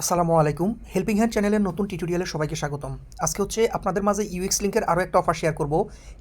আসসালামু আলাইকুম। Helping hand চ্যানেলের নতুন টিউটোরিয়ালে সবাইকে স্বাগতম। আজকে হচ্ছে আপনাদের মাঝে ইউএক্স লিঙ্কের আরও একটা অফার শেয়ার করব।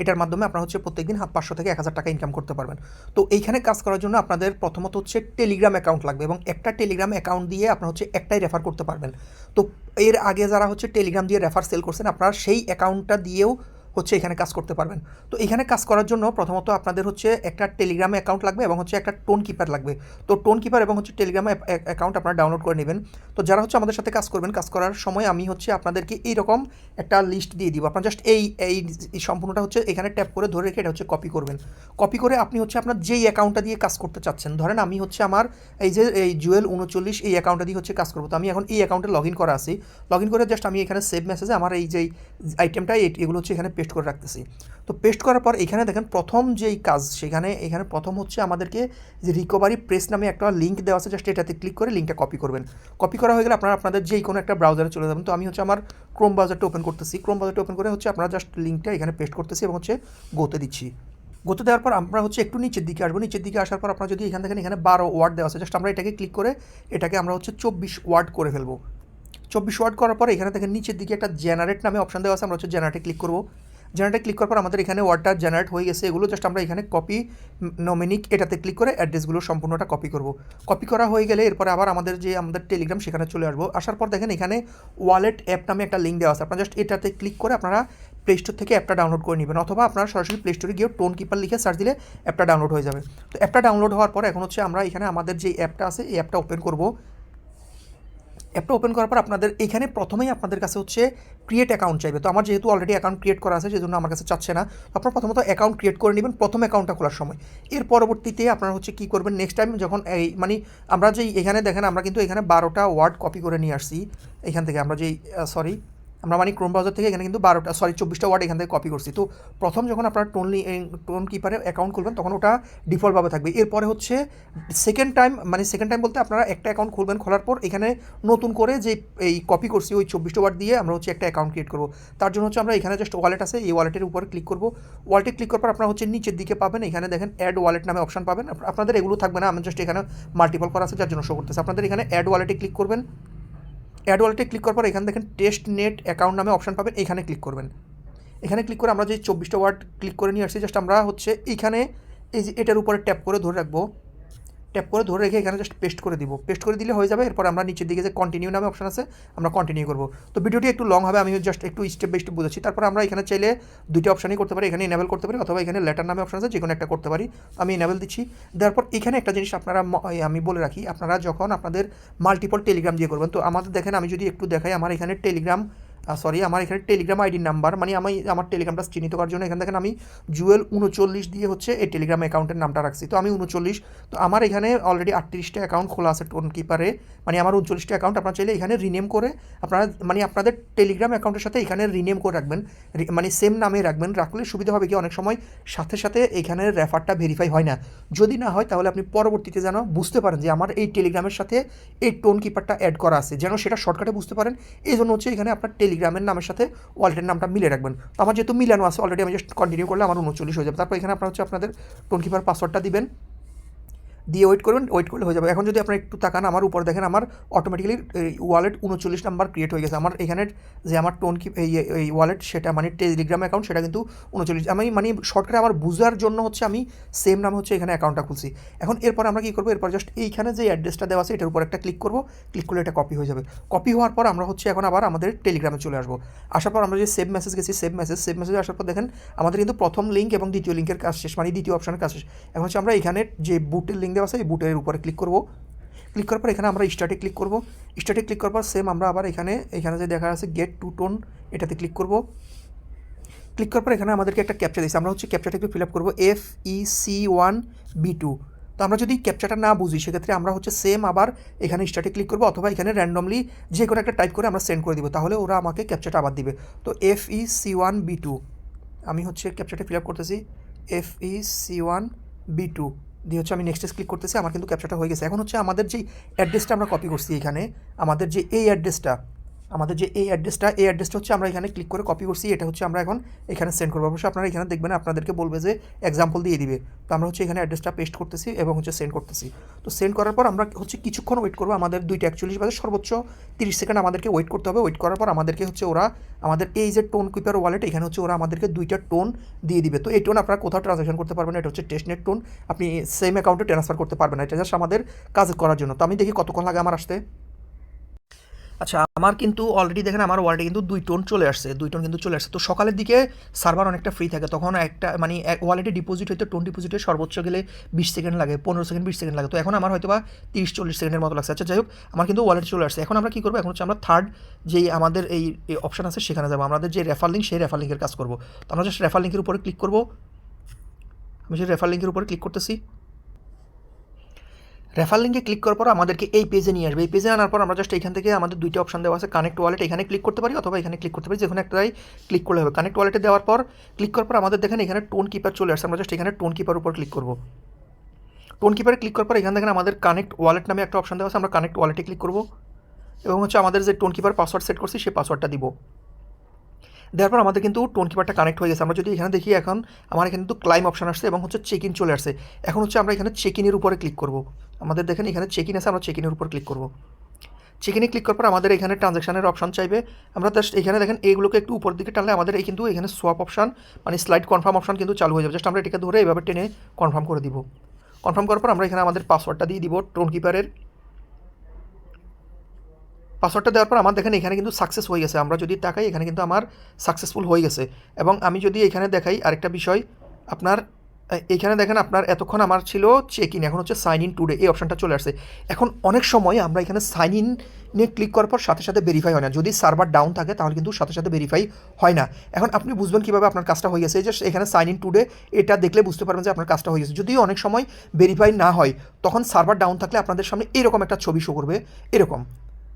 এটার মাধ্যমে আপনারা হচ্ছে প্রত্যেকদিন হাত পাঁচশো থেকে এক হাজার টাকা ইনকাম করতে পারবেন। তো এইখানে কাজ করার জন্য আপনাদের প্রথমত হচ্ছে টেলিগ্রাম অ্যাকাউন্ট লাগবে এবং একটা টেলিগ্রাম অ্যাকাউন্ট দিয়ে আপনারা হচ্ছে একটাই রেফার করতে পারবেন। তো এর আগে যারা হচ্ছে টেলিগ্রাম দিয়ে রেফার সেল করছেন, আপনারা সেই অ্যাকাউন্টটা দিয়েও হচ্ছে এখানে কাজ করতে পারবেন। তো এখানে কাজ করার জন্য প্রথমত আপনাদের হচ্ছে একটা টেলিগ্রামে অ্যাকাউন্ট লাগবে এবং হচ্ছে একটা টোন কিপার লাগবে। তো টোন কিপার এবং হচ্ছে টেলিগ্রামে অ্যাকাউন্ট আপনারা ডাউনলোড করে নেবেন। তো যারা হচ্ছে আমাদের সাথে কাজ করবেন, কাজ করার সময় আমি হচ্ছে আপনাদেরকে এইরকম একটা লিস্ট দিয়ে দিব। আপনার জাস্ট এই এই সম্পূর্ণটা হচ্ছে এখানে ট্যাপ করে ধরে রেখে এটা হচ্ছে কপি করবেন। কপি করে আপনি হচ্ছে আপনার যেই অ্যাকাউন্টটা দিয়ে কাজ করতে চাচ্ছেন, ধরেন আমি হচ্ছে আমার এই যে, এই জুয়েল উনচল্লিশ এই অ্যাকাউন্টটা দিয়ে হচ্ছে কাজ করব। তো আমি এখন এই অ্যাকাউন্টে লগ ইন করা আছি। লগ ইন করে জাস্ট আমি এখানে সেভ মেসেজে আমার এই যে আইটেমটা এগুলো হচ্ছে এখানে পেস্ট করে রাখতেছি। তো পেস্ট করার পর এখানে দেখেন প্রথম যেই কাজ সেখানে এখানে প্রথম হচ্ছে আমাদেরকে যে রিকভারি প্রেস নামে একটা লিঙ্ক দেওয়া আছে জাস্ট এটাতে ক্লিক করে লিঙ্কটা কপি করবেন। কপি করা হয়ে গেলে আপনারা আপনাদের যেই কোনো একটা ব্রাউজারে চলে যাবেন। তো আমি হচ্ছে আমার ক্রোম ব্রাউজারটা ওপেন করতেছি। ক্রোম ব্রাউজারটা ওপেন করে হচ্ছে আপনারা জাস্ট লিঙ্কটা এখানে পেস্ট করতেছি এবং হচ্ছে গোতে দিচ্ছি। গোতে দেওয়ার পর আমরা হচ্ছে একটু নিচের দিকে আসব। নিচের দিকে আসার পর আপনারা যদি এখান থেকে এখানে বারো ওয়ার্ড দেওয়া আছে জাস্ট আমরা এটাকে ক্লিক করে এটাকে আমরা হচ্ছে চব্বিশ ওয়ার্ড করে ফেলব। চব্বিশ ওয়ার্ড করার পর এখানে থেকে নিচের দিকে একটা জেনারেট নামে অপশন দেওয়া আছে, আমরা হচ্ছে জেনারেটে ক্লিক করব। জেনারেটে ক্লিক করার পর আমাদের এখানে ওয়ার্ডটা জেনারেট হয়ে গেছে। এগুলো জাস্ট আমরা এখানে কপি নমিনিক এটাতে ক্লিক করে অ্যাড্রেসগুলো সম্পূর্ণটা কপি করব। কপি করা হয়ে গেলে এরপরে আবার আমাদের যে, আমাদের টেলিগ্রাম সেখানে চলে আসব। আসার পর দেখেন এখানে ওয়ালেট অ্যাপ নামে একটা লিঙ্ক দেওয়া আছে। আপনারা জাস্ট এটাতে ক্লিক করে আপনারা প্লে স্টোর থেকে অ্যাপটা ডাউনলোড করে নেবেন। অথবা আপনারা সরাসরি প্লে স্টোরে গিয়ে টোন কিপার লিখে সার্চ দিলে অ্যাপটা ডাউনলোড হয়ে যাবে। তো অ্যাপটা ডাউনলোড হওয়ার পর এখন হচ্ছে আমরা এখানে আমাদের যে অ্যাপটা আছে, এই অ্যাপটা ওপেন করব। অ্যাপটা ওপেন করার পর আপনাদের এখানে প্রথমেই আপনাদের কাছে হচ্ছে ক্রিয়েট অ্যাকাউন্ট চাইবে। তো আমার যেহেতু অলরেডি অ্যাকাউন্ট ক্রিয়েট করা আছে, সেজন্য আমার কাছে চাচ্ছে না। আপনার প্রথমত অ্যাকাউন্ট ক্রিয়েট করে নেবেন, প্রথম অ্যাকাউন্টটা খোলার সময়। এর পরবর্তীতে আপনারা হচ্ছে কী করবেন নেক্সট টাইম যখন এই মানে আমরা যেই এখানে দেখেন, আমরা কিন্তু এখানে বারোটা ওয়ার্ড কপি করে নিয়ে আসছি। এখান থেকে আমরা যেই সরি আমরা মানে ক্রোম ব্রাউজার থেকে এখানে কিন্তু বারোটা সরি চব্বিশটা ওয়ার্ড এখান থেকে কপি করছি। তো প্রথম যখন আপনারা টোন টোন কিপারে অ্যাকাউন্ট খুলবেন, তখন ওটা ডিফল্টভাবে থাকবে। এরপরে হচ্ছে সেকেন্ড টাইম মানে সেকেন্ড টাইম বলতে আপনারা একটা অ্যাকাউন্ট খুলবেন, খোলার পর এখানে নতুন করে যে এই কপি করছি, ওই চব্বিশটা ওয়ার্ড দিয়ে আমরা হচ্ছে একটা অ্যাকাউন্ট ক্রিয়েট করব। তার জন্য হচ্ছে আমরা এখানে জাস্ট ওয়ালেট আছে, এই ওয়ালেটের উপরে ক্লিক করব। ওয়ালেটে ক্লিক করার পর আপনারা হচ্ছে নিচের দিকে পাবেন, এখানে দেখেন অ্যাড ওয়ালেট নামে অপশন পাবেন। আপনাদের এগুলো থাকবে না, আমি জাস্ট এখানে মাল্টিপল করা আছে, যার জন্য শো করতেছে। আপনাদের এখানে অ্যাড ওয়ালেটে ক্লিক করবেন। অ্যাড ওয়ালেটে ক্লিক করার পর এখানে দেখেন টেস্ট নেট অ্যাকাউন্ট নামে অপশান পাবেন, এখানে ক্লিক করবেন। এখানে ক্লিক করে আমরা যে চব্বিশটা ওয়ার্ড ক্লিক করে নিয়ে আসছি জাস্ট আমরা হচ্ছে এইখানে এই যে এটার উপরে ট্যাপ করে ধরে রাখব। ট্যাপ করে ধরে রেখে এখানে জাস্ট পেস্ট করে দিব। পেস্ট করে দিলে হয়ে যাবে, এরপর আমরা নিচের দিকে যে কন্টিনিউ নামে অপশন আছে, আমরা কন্টিনিউ করব। তো ভিডিওটি একটু লং হবে, আমি জাস্ট একটু স্টেপ বাই স্টেপ বুঝেছি তারপর আমরা এখানে চাইলে দুইটা অপশনই করতে পারি, এখানে এনেবেল করতে পারি অথবা এখানে লেটার নামে অপশন আছে যে কোনো একটা করতে পারি। আমি এনেবেল দিচ্ছি। দেওয়ার পর এখানে একটা জিনিস আপনারা আমি বলে রাখি, আপনারা যখন আপনাদের মাল্টিপল টেলিগ্রাম দিয়ে করবেন, তো আমাদের দেখেন, আমি যদি একটু দেখাই, আমার এখানে টেলিগ্রাম সরি আমার এখানে টেলিগ্রাম আইডির নাম্বার মানে আমি আমার টেলিগ্রামটা চিহ্নিত করার জন্য এখানে দেখেন আমি জুয়েল উনচল্লিশ দিয়ে হচ্ছে এই টেলিগ্রাম অ্যাকাউন্টের নামটা রাখছি। তো আমি উনচল্লিশ, তো আমার এখানে অলরেডি আটত্রিশটা অ্যাকাউন্ট খোলা আছে টোন কিপারে মানে আমার উনচল্লিশটা অ্যাকাউন্ট আপনারা চাইলে এখানে রিনেম করে আপনারা মানে আপনাদের টেলিগ্রাম অ্যাকাউন্টের সাথে এখানে রিনেম করে রাখবেন। মানে সেম নামে রাখবেন, রাখলে সুবিধা হবে কি, অনেক সময় সাথে সাথে এখানে রেফারটা ভেরিফাই হয় না। যদি না হয় তাহলে আপনি পরবর্তীতে যেন বুঝতে পারেন যে আমার এই টেলিগ্রামের সাথে এই টোন কিপারটা অ্যাড করা আছে, যেন সেটা শর্টকাটে বুঝতে পারেন। এই জন্য হচ্ছে এখানে আপনার টেলিগ্রামের নামের সাথে ওয়ালেটের নামটা মিলে রাখবেন। তো আমার যেহেতু মিলানো আছে অলরেডি আমি জাস্ট কন্টিনিউ করলে আমার উনচল্লিশ হয়ে যাবে। তারপর এখানে আপনার হচ্ছে আপনাদের টোন কিপার পাসওয়ার্ডটা দিবেন। দিয়ে ওয়েট করবেন ওয়েট করলে হয়ে যাবে। এখন যদি আপনার একটু তাকান, আমার উপর দেখেন, আমার অটোমেটিক্যালি ওয়ালেট উনচল্লিশ নাম্বার ক্রিয়েট হয়ে গেছে। আমার এখানে যে আমার টোন কি এই এই ওয়ালেট সেটা মানে টেলিগ্রাম অ্যাকাউন্ট সেটা কিন্তু উনচল্লিশ। আমি মানে শর্টকাটে আমার বুঝার জন্য হচ্ছে আমি সেম নাম হচ্ছে এখানে অ্যাকাউন্টটা খুলছি। এখন এরপর আমরা কী করব? এরপর জাস্ট এইখানে যে অ্যাড্রেসটা দেওয়া আছে, এটার উপর একটা ক্লিক করব। ক্লিক করলে এটা কপি হয়ে যাবে। কপি হওয়ার পর আমরা হচ্ছে এখন আবার আমাদের টেলিগ্রামে চলে আসব। আসার পর আমরা যে সেভ মেসেজ গেছি সেভ মেসেজ সেভ মেসেজ আসার পর দেখেন, আমাদের কিন্তু প্রথম লিঙ্ক এবং দ্বিতীয় লিঙ্কের কাজ শেষ মানে দ্বিতীয় অপশনের কাজ শেষ। এখন হচ্ছে আমরা এখানে যে বুটের লিঙ্ক দেওয়া আছে, এই বুটের উপরে ক্লিক করব। ক্লিক করার পর এখানে আমরা স্টার্টে ক্লিক করব। স্টার্টে ক্লিক করার পর সেম আমরা আবার এখানে এখানে যে দেখা আছে গেট টু টোন এটাতে ক্লিক করব। ক্লিক করার পর এখানে আমাদেরকে একটা ক্যাপচা দিয়েছে। আমরা হচ্ছে ক্যাপচাটা একটু ফিল আপ করব F E C one B two তো আমরা যদি ক্যাপচাটা না বুঝি, সেক্ষেত্রে আমরা হচ্ছে সেম আবার এখানে স্টার্টে ক্লিক করব, অথবা এখানে র্যান্ডমলি যে কোনো একটা টাইপ করে আমরা সেন্ড করে দিব। তাহলে ওরা আমাকে ক্যাপচাটা আবার দিবে। তো F E C one B two আমি হচ্ছে ক্যাপচাটা ফিল আপ করতেছি F E C one B two দিয়ে হচ্ছে আমি নেক্সট ক্লিক করতেছি, আমার কিন্তু ক্যাপচারটা হয়ে গেছে। এখন হচ্ছে আমাদের যে অ্যাড্রেসটা আমরা কপি করছি এখানে, আমাদের যে এই অ্যাড্রেসটা আমাদের যে এই অ্যাড্রেসটা এই অ্যাড্রেসটা হচ্ছে আমরা এখানে ক্লিক করে কপি করছি। এটা হচ্ছে আমরা এখন এখানে সেন্ড করব। অবশ্যই আপনারা এখানে দেখবেন, আপনাদেরকে বলবে যে এক্সাম্পল দিয়ে দিবে। তো আমরা হচ্ছে এখানে অ্যাড্রেসটা পেস্ট করতেছি এবং হচ্ছে সেন্ড করতেছি। তো সেন্ড করার পর আমরা হচ্ছে কিছুক্ষণ ওয়েট করব। আমাদের দুইটা একচল্লিশ বাজে সর্বোচ্চ তিরিশ সেকেন্ড আমাদেরকে ওয়েট করতে হবে। ওয়েট করার পর আমাদেরকে হচ্ছে ওরা, আমাদের এই যে টোন কুইপার ওয়ালেট এখানে হচ্ছে ওরা আমাদেরকে দুইটা টোন দিয়ে দিবে। তো এই টোন আপনারা কোথাও ট্রানজাকশন করতে পারবেন এটা হচ্ছে টেস্টনেট টোন আপনি সেম অ্যাকাউন্টে ট্রান্সফার করতে পারবেন না। এটা জাস্ট আমাদের কাজ করার জন্য। তো আমি দেখি কতক্ষণ লাগে আমার আসতে। আচ্ছা আমার কিন্তু অলরেডি দেখেন আমার ওয়ার্ডে কিন্তু দুই টোন চলে আসছে, দুই টোন কিন্তু চলে আসছে। তো সকালের দিকে সার্ভার অনেকটা ফ্রি থাকে, তখন একটা মানে ওয়ালেটে ডিপোজিট হইতে টোন ডিপোজিটে সর্বোচ্চ গেলে বিশ সেকেন্ড লাগে, পনেরো সেকেন্ড বিশ সেকেন্ড লাগে। তো এখন আমার হয়তো বা তিরিশ, চল্লিশ সেকেন্ডের মতো লাগছে। আচ্ছা যাই হোক, আমার কিন্তু ওয়ালেট চলে আসছে। এখন আমরা কী করব? এখন হচ্ছে আমরা থার্ড যেই আমাদের এই অপশান আছে, সেখানে যাব। আমাদের যে রেফার লিঙ্ক সেই রেফার লিঙ্কের কাজ করব। তো আমরা জাস্ট রেফার লিঙ্কের উপরে ক্লিক করব। আমি সেই রেফার লিঙ্কের উপরে ক্লিক করতেছি রেফার লিঙ্কে ক্লিক করার পর আমাদেরকে এই পেজে নিয়ে আসবে। এই পেজে আনার পর আমরা জাস্ট এখান থেকে আমাদের দুইটা অপশন দেওয়া আছে কানেক্ট ওয়ালেট এখানে ক্লিক করতে পারি অথবা এখানে ক্লিক করতে পারি যেখানে একটাই ক্লিক করলে হবে। কানেক্ট ওয়ালেটে দেওয়ার পর ক্লিক করার পর আমাদের দেখেন এখানে টোন কিপার চলে আসছে। আমরা জাস্ট এখানে টোন কিপার উপর ক্লিক করব। টোন কিপারে ক্লিক করার পর এখান থেকে আমাদের কানেক্ট ওয়ালেট নামে একটা অপশন দেওয়া আছে। আমরা কানেক্ট ওয়ালেটে ক্লিক করব এবং হচ্ছে আমাদের যে টোন কিপার পাসওয়ার্ড সেট করছি, সেই পাসওয়ার্ডটা দিব। দেওয়ার পর আমাদের কিন্তু টোন কিপারটা কানেক্ট হয়ে গেছে। আমরা যদি এখানে দেখি এখন, আমার এখানে কিন্তু ক্লাইম অপশন আসছে এবং হচ্ছে চেক ইন চলে আসছে। এখন হচ্ছে আমরা এখানে চেক ইনের উপরে ক্লিক করব। আমাদের দেখেন এখানে চেক ইন আছে, আমরা চেক ইনের উপর ক্লিক করব। চেক ইনে ক্লিক করার পর আমাদের এখানে ট্রানজাকশনের অপশন চাইবে। আমরা জাস্ট এখানে দেখেন এইগুলোকে একটু উপর দিকে টানলে আমাদের এই কিন্তু এখানে সোয়াপ অপশান মানে স্লাইড কনফার্ম অপশান কিন্তু চালু হয়ে যাবে। জাস্ট আমরা এটাকে ধরে এইভাবে টেনে কনফার্ম করে দিব। কনফার্ম করার পর আমরা এখানে আমাদের পাসওয়ার্ডটা দিয়ে দিব টোন কিপারের পাসওয়ার্ডটা দেওয়ার পর আমার দেখেন এখানে কিন্তু সাকসেস হয়ে গেছে। আমরা যদি তাকাই, এখানে কিন্তু আমার সাকসেসফুল হয়ে গেছে। এবং আমি যদি এখানে দেখাই আরেকটা বিষয়, আপনার এখানে দেখেন আপনার এতক্ষণ আমার ছিল চেক ইন এখন হচ্ছে সাইন ইন টুডে এই অপশনটা চলে আসছে। এখন অনেক সময় আমরা এখানে সাইন ইন নিয়ে ক্লিক করার পর সাথে সাথে ভেরিফাই হয় না। যদি সার্ভার ডাউন থাকে, তাহলে কিন্তু সাথে সাথে ভেরিফাই হয় না। এখন আপনি বুঝবেন কীভাবে আপনার কাজটা হয়ে গেছে জাস্ট এখানে সাইন ইন টুডে এটা দেখলে বুঝতে পারবেন যে আপনার কাজটা হয়ে গেছে। যদিও অনেক সময় ভেরিফাই না হয়, তখন সার্ভার ডাউন থাকলে আপনাদের সামনে এরকম একটা ছবি শো করবে, এরকম।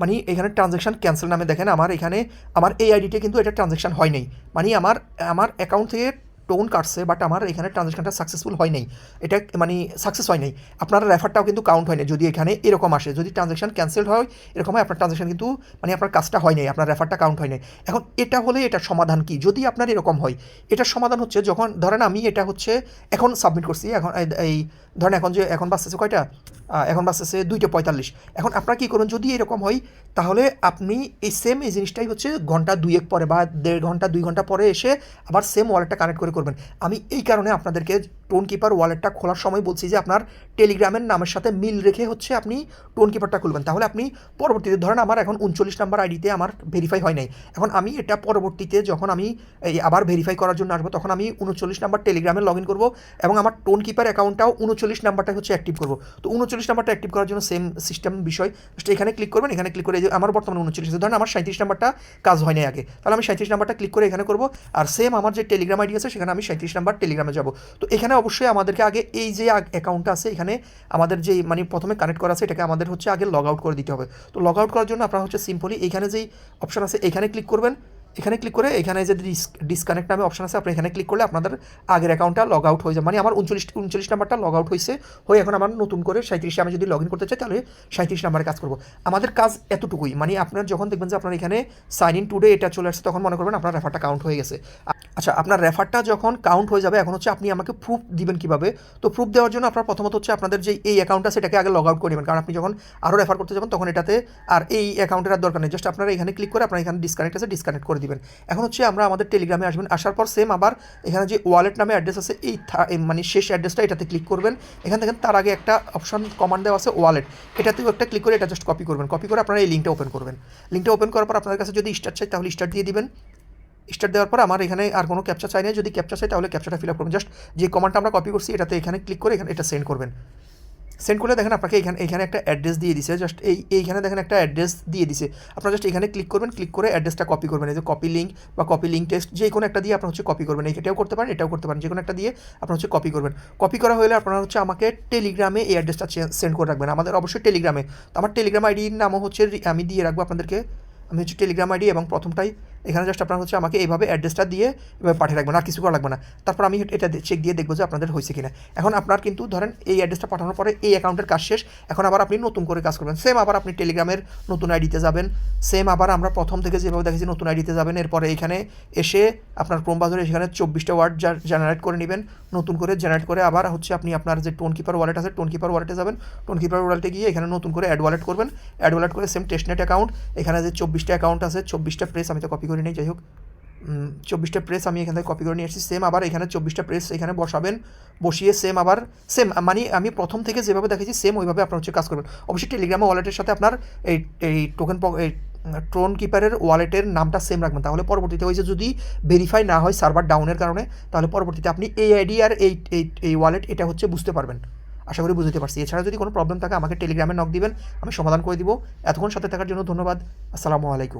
মানে এখানে ট্রানজ্যাকশন ক্যান্সেল নামে দেখেন, আমার এখানে, আমার এই আইডিতে কিন্তু এটা ট্রানজ্যাকশন হয় নাই। মানে আমার আমার অ্যাকাউন্ট থেকে টোন কাটছে বাট আমার এখানে ট্রানজ্যাকশনটা সাকসেসফুল হয় নাই। এটা মানে সাকসেস হয় নাই। আপনার রেফারটাও কিন্তু কাউন্ট হয় না যদি এখানে এরকম আসে। যদি ট্রানজ্যাকশন ক্যান্সেল হয়, এরকম হয়, আপনার ট্রানজ্যাকশন কিন্তু মানে আপনার কাজটা হয় নাই, আপনার রেফারটা কাউন্ট হয় নাই। এখন এটা হলে এটার সমাধান কি? যদি আপনার এরকম হয়, এটার সমাধান হচ্ছে যখন ধরেন আমি এটা হচ্ছে এখন সাবমিট করছি, এখন এই- ধরেন এখন যে, এখন বাঁচতেছে কয়টা? এখন বাঁচতেছে দুইটা পঁয়তাল্লিশ। এখন আপনারা কী করুন, যদি এরকম হয়, তাহলে আপনি এই সেম এই জিনিসটাই হচ্ছে ঘণ্টা দুয়েক পরে বা দেড় ঘণ্টা, দুই ঘণ্টা পরে এসে আবার সেম ওয়ালেটটা কানেক্ট করে করবেন। আমি এই কারণে আপনাদেরকে টোন কিপার ওয়ালেটটা খোলার সময় বলছি যে আপনার টেলিগ্রামের নামের সাথে মিল রেখে হচ্ছে আপনি টোন কিপারটা খুলবেন। তাহলে আপনি পরবর্তীতে ধরেন আমার এখন উনচল্লিশ নাম্বার আইডিতে আমার ভেরিফাই হয় নাই। এখন আমি এটা পরবর্তীতে যখন আমি আবার ভেরিফাই করার জন্য আসব, তখন আমি উনচল্লিশ নাম্বার টেলিগ্রামে লগ ইন করব এবং আমার টোন কিপার অ্যাকাউন্টটাও উনচল্লিশ নাম্বারটা হচ্ছে অ্যাক্টিভ করব। তো উনচল্লিশ নাম্বারটা অ্যাক্টিভ করার জন্য সেম সিস্টেম বিষয়। জাস্ট এখানে ক্লিক করবেন, এখানে ক্লিক করে আমার বর্তমানে উনচল্লিশ, ধরেন আমার সাঁত্রিশ নাম্বারটা কাজ হয় নাই আগে। তাহলে আমি সাঁত্রিশ নাম্বারটা ক্লিক করে এখানে করব। আর সেম আমার যে টেলিগ্রাম আইডি আছে, সেখানে আমি সাঁত্রিশ নাম্বার টেলিগ্রামে যাব। তো এখানে অবশ্যই আমাদেরকে আগে এই যে অ্যাকাউন্টটা আছে, এখানে আমাদের যে মানে প্রথমে কানেক্ট করা আছে, এটাকে আমাদের হচ্ছে আগে লগ আউট করে দিতে হবে। তো লগ আউট করার জন্য আপনারা হচ্ছে সিম্পলি এখানে যেই অপশান আছে, এখানে ক্লিক করবেন। এখানে ক্লিক করে এখানে যে ডিসকানেক্ট নামে অপশন আছে, আপনি এখানে ক্লিক করলে আপনাদের আগের অ্যাকাউন্টটা লগ আউট হয়ে যাবে মানে আমার উনচল্লিশ উনচল্লিশ নাম্বারটা লগ আউট হয়েছে, হয়ে এখন আমার নতুন করে সাঁত্রিশে আমি যদি লগ ইন করতে চাই, তাহলে সাঁত্রিশ নাম্বারে কাজ করব। আমাদের কাজ এতটুকুই মানে আপনার যখন দেখবেন যে আপনার এখানে সাইন ইন টুডে এটা চলে আসছে, তখন মনে করবেন আপনার রেফারটা কাউন্ট হয়ে গেছে। আচ্ছা আপনার রেফারটা যখন কাউন্ট হয়ে যাবে, এখন হচ্ছে আপনি আমাকে প্রুফ দিবেন কীভাবে? তো প্রুফ দেওয়ার জন্য আপনার প্রথমত হচ্ছে আপনাদের যে এই অ্যাকাউন্টটা সেটাকে আগে লগ আউট করে নেবেন। কারণ আপনি যখন আরও রেফার করতে যাবেন, তখন এটাতে আর এই অ্যাকাউন্টের আর দরকার নেই। জাস্ট আপনারা এখানে ক্লিক করে আপনার এখানে ডিসকানেক্ট আছে ডিসকানেক্ট করে দিবেন। এখন হচ্ছে আমরা আমাদের টেলিগ্রামে আসবেন, আসার পর সেম আবার এখানে যে ওয়ালেট নামে অ্যাড্রেস আছে, এই মানে শেষ অ্যাড্রেসটা এটাতে ক্লিক করবেন। এখান থেকে তার আগে একটা অপশন কমান্ড দেওয়া আছে ওয়ালেট এটাতেও একটা ক্লিক করে এটা জাস্ট কপি করবেন। কপি করে আপনারা এই লিঙ্কটা ওপেন করবেন। লিঙ্কটা ওপেন করার পর আপনার কাছে যদি স্টার্ট চাই, তাহলে স্টার্ট দিয়ে দিবেন। স্টার্ট দেওয়ার পর আমার এখানে আর কোনো ক্যাপচা চাই না। যদি ক্যাপচা চাই, তাহলে ক্যাপচাটা ফিল আপ করবেন। জাস্ট যে কমান্ডটা আমরা কপি করছি, এটাতে এখানে ক্লিক করে এখানে এটা সেন্ড করবেন। সেন্ড করলে দেখেন আপনাকে এখানে এখানে একটা অ্যাড্রেস দিয়ে দিছে। জাস্ট এই, এইখানে দেখেন একটা অ্যাড্রেস দিয়ে দিছে। আপনারা জাস্ট এখানে ক্লিক করবেন ক্লিক করে অ্যাড্রেসটা কপি করবেন। এই যে কপি লিঙ্ক বা কপি লিঙ্ক টেস্ট যে কোনো একটা দিয়ে আপনার হচ্ছে কপি করবেন। এটাও করতে পারেন, এটাও করতে পারেন। যে কোনো একটা দিয়ে আপনার হচ্ছে কপি করবেন। কপি করা হলে আপনারা হচ্ছে আমাকে টেলিগ্রামে এই অ্যাড্রেসটা সেন্ড করে রাখবেন। আমাদের অবশ্যই টেলিগ্রামে তো আমার টেলিগ্রাম আইডির নামও হচ্ছে আমি দিয়ে রাখব আপনাদেরকে। আমি হচ্ছে টেলিগ্রাম আইডি এবং প্রথমটাই এখানে জাস্ট আপনার হচ্ছে আমাকে এইভাবে অ্যাড্রেসটা দিয়ে এভাবে পাঠিয়ে রাখবেন, আর কিছু করা লাগবে না। তারপর আমি এটা চেক দিয়ে দেখব যে আপনাদের হয়েছে কিনা। এখন আপনার কিন্তু ধরেন এই অ্যাড্রেসটা পাঠানোর পরে এই অ্যাকাউন্টের কাজ শেষ। এখন আবার আপনি নতুন করে কাজ করবেন। সেম আবার আপনি টেলিগ্রামের নতুন আইডিতে যাবেন। সেম আবার আমরা প্রথম থেকে যেভাবে দেখেছি নতুন আইডিতে যাবেন। এরপরে এখানে এসে আপনার ক্রোম বাজারে এখানে চব্বিশটা ওয়ার্ড জেনারেট করে নেবেন। নতুন করে জেনারেট করে আবার হচ্ছে আপনি আপনার যে টোন কিপার ওয়ালেট আছে টোন কিপার ওয়ালেটে যাবেন। টোন কিপার ওয়ালেটে গিয়ে এখানে নতুন করে অ্যাড ওয়ালেট করবেন। অ্যাড ওয়ালেট করে সেম টেস্টনেট অ্যাকাউন্ট এখানে যে চব্বিশটা অ্যাকাউন্ট আছে, চব্বিশটা প্রেস আমি তো কপি করে নিই। যাই হোক চব্বিশটা প্রেস আমি এখান থেকে কপি করে নিয়ে এসেছি সেম আবার এখানে চব্বিশটা প্রেস এখানে বসাবেন। বসিয়ে সেম আবার সেম মানে আমি প্রথম থেকে যেভাবে দেখেছি সেম ওইভাবে আপনার হচ্ছে কাজ করবেন। অবশ্যই টেলিগ্রামে ওয়ালেটের সাথে আপনার এই এই টোকেন এই ট্রোন কিপারের ওয়ালেটের নামটা সেম রাখবেন। তাহলে পরবর্তীতে ওই যে যদি ভেরিফাই না হয় সার্ভার ডাউনের কারণে, তাহলে পরবর্তীতে আপনি এই আইডি আর এই এই এই ওয়ালেট এটা হচ্ছে বুঝতে পারবেন। আশা করি বুঝতে পারছি। এছাড়া যদি কোনো প্রবলেম থাকে আমাকে টেলিগ্রামে নক দিবেন, আমি সমাধান করে দিব। এতক্ষণ সাথে থাকার জন্য ধন্যবাদ। আসসালামু আলাইকুম।